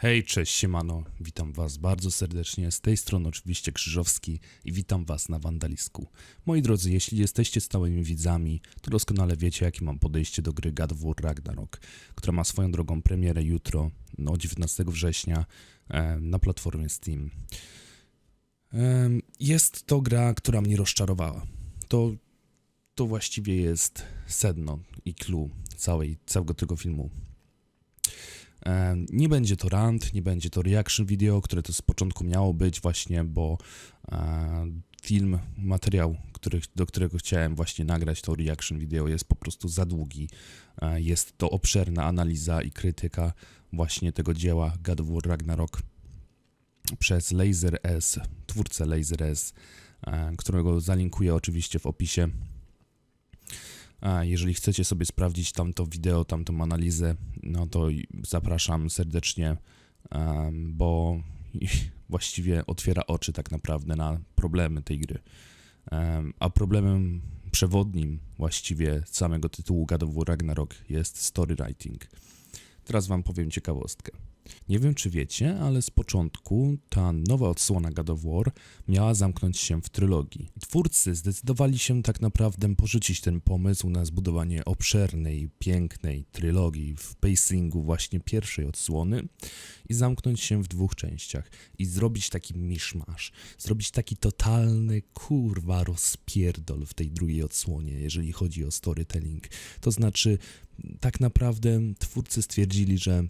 Hej, cześć, siemano, witam was bardzo serdecznie, z tej strony oczywiście Krzyżowski i witam was na Wandalisku. Moi drodzy, jeśli jesteście stałymi widzami, to doskonale wiecie jakie mam podejście do gry God of War Ragnarok, która ma swoją drogą premierę jutro, no 19 września, e, na platformie Steam. Em, Jest to gra, która mnie rozczarowała. To, to właściwie jest sedno i clue całej, całego tego filmu. E, Nie będzie to rant, nie będzie to reaction video, które to z początku miało być właśnie, bo e, film, materiał, który, do którego chciałem właśnie nagrać to reaction video jest po prostu za długi. E, Jest to obszerna analiza i krytyka właśnie tego dzieła God of War Ragnarok przez Laser S, twórcę Laser S, którego zalinkuję oczywiście w opisie. A jeżeli chcecie sobie sprawdzić tamto wideo, tamtą analizę, no to zapraszam serdecznie, bo właściwie otwiera oczy tak naprawdę na problemy tej gry. A problemem przewodnim właściwie samego tytułu God of War Ragnarok jest story writing. Teraz wam powiem ciekawostkę. Nie wiem czy wiecie, ale z początku ta nowa odsłona God of War miała zamknąć się w trylogii. Twórcy zdecydowali się tak naprawdę porzucić ten pomysł na zbudowanie obszernej, pięknej trylogii w pacingu właśnie pierwszej odsłony i zamknąć się w dwóch częściach i zrobić taki miszmasz, zrobić taki totalny kurwa rozpierdol w tej drugiej odsłonie, jeżeli chodzi o storytelling. To znaczy, tak naprawdę twórcy stwierdzili, że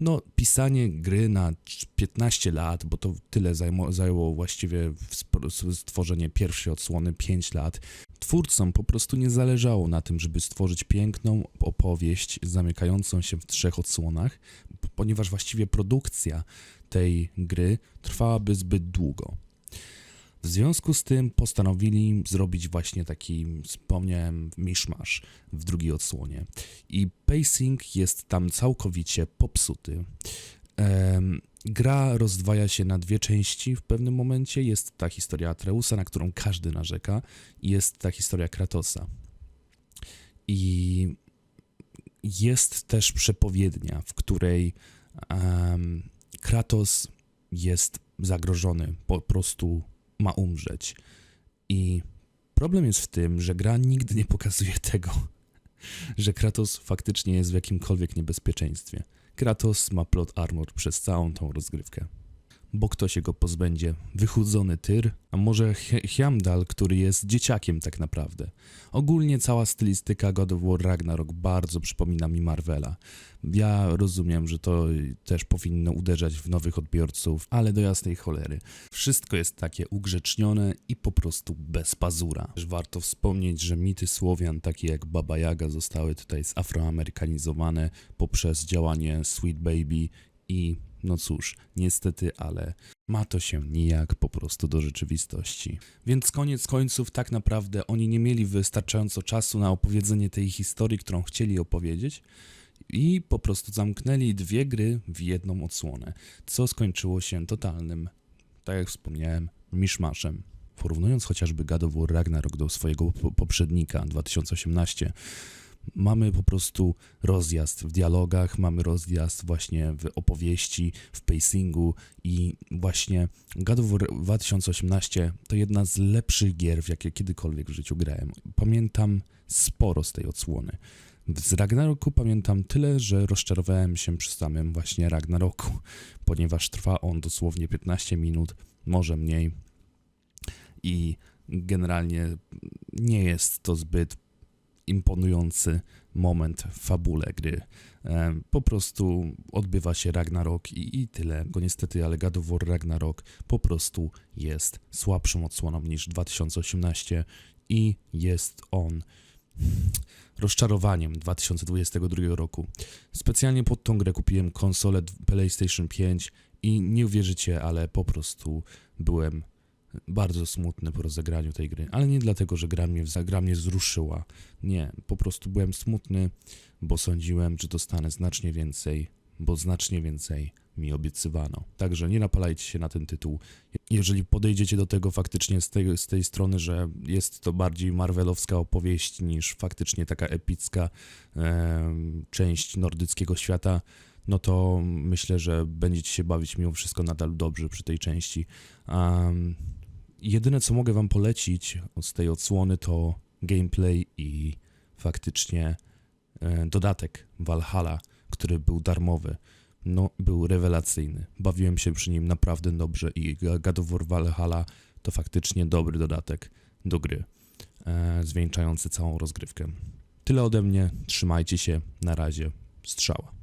no, pisanie gry na 15 lat, bo to tyle zajmo, zajęło właściwie stworzenie pierwszej odsłony 5 lat. Twórcom po prostu nie zależało na tym, żeby stworzyć piękną opowieść zamykającą się w trzech odsłonach, ponieważ właściwie produkcja tej gry trwałaby zbyt długo. W związku z tym postanowili zrobić właśnie taki, wspomniałem, miszmasz w drugiej odsłonie. I pacing jest tam całkowicie popsuty. Gra rozdwaja się na dwie części w pewnym momencie. Jest ta historia Atreusa, na którą każdy narzeka, i jest ta historia Kratosa. I jest też przepowiednia, w której em, Kratos jest zagrożony, po prostu ma umrzeć. I problem jest w tym, że gra nigdy nie pokazuje tego, że Kratos faktycznie jest w jakimkolwiek niebezpieczeństwie. Kratos ma plot armor przez całą tą rozgrywkę. Bo kto się go pozbędzie? Wychudzony Tyr? A może Heimdall, który jest dzieciakiem tak naprawdę? Ogólnie cała stylistyka God of War Ragnarok bardzo przypomina mi Marvela. Ja rozumiem, że to też powinno uderzać w nowych odbiorców, ale do jasnej cholery. Wszystko jest takie ugrzecznione i po prostu bez pazura. Też warto wspomnieć, że mity Słowian, takie jak Baba Yaga, zostały tutaj zafroamerykanizowane poprzez działanie Sweet Baby i no cóż, niestety, ale ma to się nijak po prostu do rzeczywistości. Więc koniec końców, tak naprawdę oni nie mieli wystarczająco czasu na opowiedzenie tej historii, którą chcieli opowiedzieć, i po prostu zamknęli dwie gry w jedną odsłonę, co skończyło się totalnym, tak jak wspomniałem, miszmaszem. Porównując chociażby God of War Ragnarok do swojego po- poprzednika 2018, mamy po prostu rozjazd w dialogach, mamy rozjazd właśnie w opowieści, w pacingu i właśnie God of War 2018 to jedna z lepszych gier, w jakie kiedykolwiek w życiu grałem. Pamiętam sporo z tej odsłony. Z Ragnaroku pamiętam tyle, że rozczarowałem się przy samym właśnie Ragnaroku, ponieważ trwa on dosłownie 15 minut, może mniej i generalnie nie jest to zbyt imponujący moment w fabule gry. Em, Po prostu odbywa się Ragnarok i, i tyle. Go niestety, ale God of War Ragnarok po prostu jest słabszą odsłoną niż 2018 i jest on rozczarowaniem 2022 roku. Specjalnie pod tą grę kupiłem konsolę PlayStation 5 i nie uwierzycie, ale po prostu byłem bardzo smutny po rozegraniu tej gry. Ale nie dlatego, że gra mnie, gra mnie wzruszyła. Nie, po prostu byłem smutny, bo sądziłem, że dostanę znacznie więcej, bo znacznie więcej mi obiecywano. Także nie napalajcie się na ten tytuł. Jeżeli podejdziecie do tego faktycznie z tej, z tej strony, że jest to bardziej marvelowska opowieść niż faktycznie taka epicka em, część nordyckiego świata, no to myślę, że będziecie się bawić mimo wszystko nadal dobrze przy tej części. Um, jedyne co mogę wam polecić z tej odsłony to gameplay i faktycznie e, dodatek Valhalla, który był darmowy. No, był rewelacyjny. Bawiłem się przy nim naprawdę dobrze i God of War Valhalla to faktycznie dobry dodatek do gry, e, zwieńczający całą rozgrywkę. Tyle ode mnie, trzymajcie się, na razie, strzała.